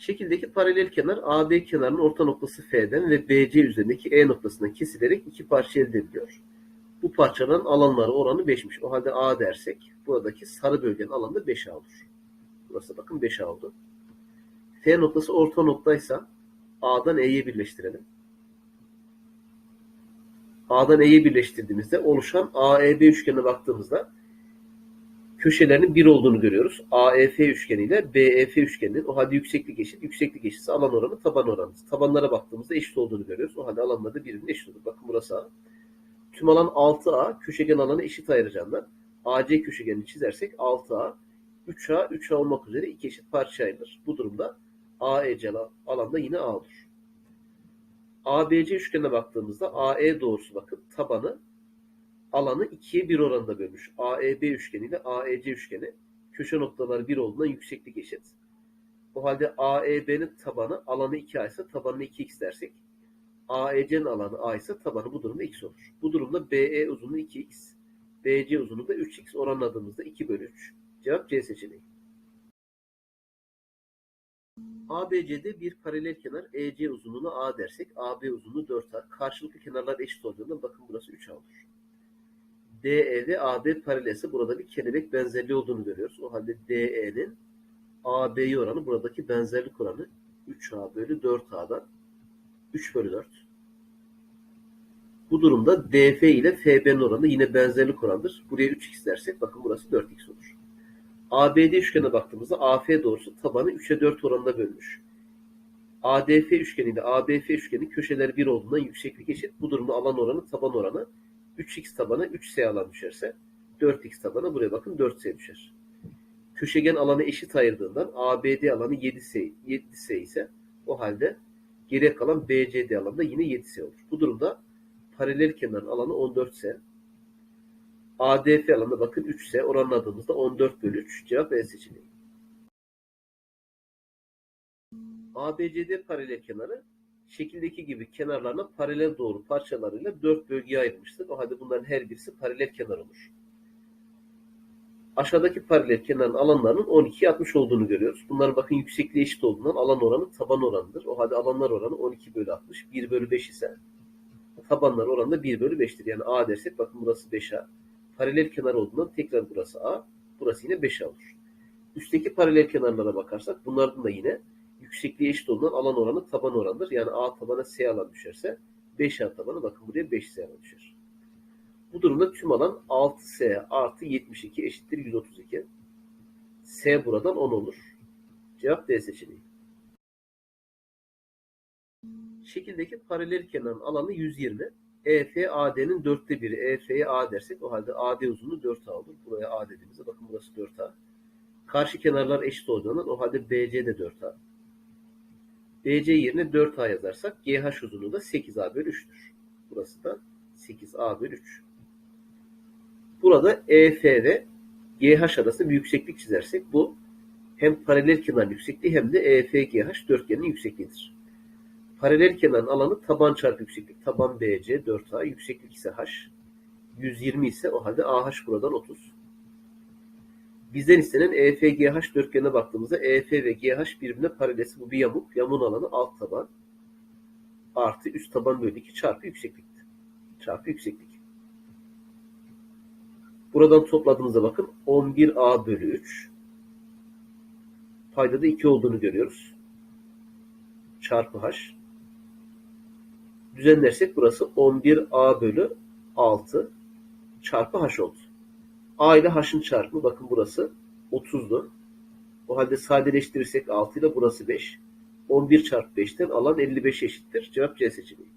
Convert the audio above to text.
Şekildeki paralel kenar AB kenarının orta noktası F'den ve BC üzerindeki E noktasından kesilerek iki parça elde ediliyor. Bu parçaların alanları oranı 5'miş. O halde A dersek buradaki sarı bölgenin alanı da 5A olur. Burası bakın 5A oldu. F noktası orta noktaysa A'dan E'ye birleştirelim. A'dan E'ye birleştirdiğimizde oluşan AEB üçgenine baktığımızda köşelerinin bir olduğunu görüyoruz. AEF üçgeni ile BEF üçgeninin o halde yükseklik eşit. Yükseklik eşitse alan oranı taban oranı. Tabanlara baktığımızda eşit olduğunu görüyoruz. O halde alanları da birbirine eşit olur. Bakın burası A. Tüm alan 6A. Köşegen alanı eşit ayıracağından AC köşegenini çizersek 6A 3A 3A olmak üzere iki eşit parça ayrılır. Bu durumda AEC alanda yine A olur. ABC üçgenine baktığımızda AE doğrusu bakın tabanı alanı 2'ye 1 oranında bölmüş. AEB üçgeni ile AEC üçgeni köşe noktaları 1 olduğundan yükseklik eşit. O halde AEB'nin tabanı alanı 2A ise tabanını 2x dersek AEC'nin alanı A ise tabanı bu durumda x olur. Bu durumda BE uzunluğu 2x, BC uzunluğu da 3x oranladığımızda 2 bölü 3. Cevap C seçeneği. ABC'de bir paralel kenar EC uzunluğuna A dersek AB uzunluğu 4A. Karşılıklı kenarlar eşit olduğundan bakın burası 3A olur. DE ve AB paralelse burada bir kelebek benzerliği olduğunu görüyoruz. O halde DE'nin AB'ye oranı buradaki benzerlik oranı 3A bölü 4A'dan 3 bölü 4. Bu durumda DF ile FB'nin oranı yine benzerlik oranıdır. Buraya 3x dersek bakın burası 4x olur. ABD üçgenine baktığımızda AF doğrusu tabanı 3'e 4 oranında bölmüş. ADF üçgeni ile ABF üçgeni köşeleri 1 olduğundan yükseklik eşit. Bu durumda alan oranı taban oranı 3x tabana 3s alan düşerse 4x tabana buraya bakın 4s düşer. Köşegen alanı eşit ayırdığından ABD alanı 7s, 7s ise o halde geriye kalan BCD alanı da yine 7s olur. Bu durumda paralel kenarın alanı 14s. ADF alanına bakın 3s oranladığımızda 14 bölü 3 cevap E seçeneği. ABCD paralel kenarı şekildeki gibi kenarlarına paralel doğru parçalarıyla dört bölgeye ayrılmıştır. O halde bunların her birisi paralel kenar olur. Aşağıdaki paralel kenarın alanlarının 12'ye 60 olduğunu görüyoruz. Bunların bakın yüksekliği eşit olduğundan alan oranı taban oranıdır. O halde alanlar oranı 12 bölü 60. 1 bölü 5 ise tabanlar oranı da 1 bölü 5'tir. Yani A dersek bakın burası 5A. Paralel kenar olduğundan tekrar burası A. Burası yine 5A olur. Üstteki paralel kenarlara bakarsak bunlardan da yine yüksekliği eşit olduğundan alan oranı taban oranıdır. Yani A tabana S alan düşerse 5A tabanı bakın buraya 5S alan düşer. Bu durumda tüm alan 6S artı 72 eşittir 132. S buradan 10 olur. Cevap D seçeneği. Şekildeki paralel kenarın alanı 120. EF AD'nin dörtte biri. EF'ye A dersek o halde AD uzunluğu 4A olur. Buraya A dediğimizde bakın burası 4A. Karşı kenarlar eşit olduğundan o halde BC de 4A. BC yerine 4A yazarsak GH uzunluğu da 8A bölü 3'tür. Burası da 8A bölü 3. Burada EF ve GH arasında bir yükseklik çizersek bu hem paralel kenarın yüksekliği hem de EFGH dörtgenin yüksekliğidir. Paralel kenarın alanı taban çarpı yükseklik. Taban BC 4A, yükseklik ise H. 120 ise o halde AH buradan 30. Bizden istenen EFGH dörtgenine baktığımızda EF ve GH birbirine paralelsi. Bu bir yamuk. Yamuğun alanı alt taban artı üst taban bölü 2 çarpı yükseklikti. Çarpı yükseklik. Buradan topladığımızda bakın 11A bölü 3 paydada 2 olduğunu görüyoruz. Çarpı H. Düzenlersek burası 11A bölü 6 çarpı H oldu. A ile H'ın çarpımı bakın burası 30'du. O halde sadeleştirirsek 6 ile burası 5. 11 çarpı 5'ten alan 55 eşittir. Cevap C seçeneği.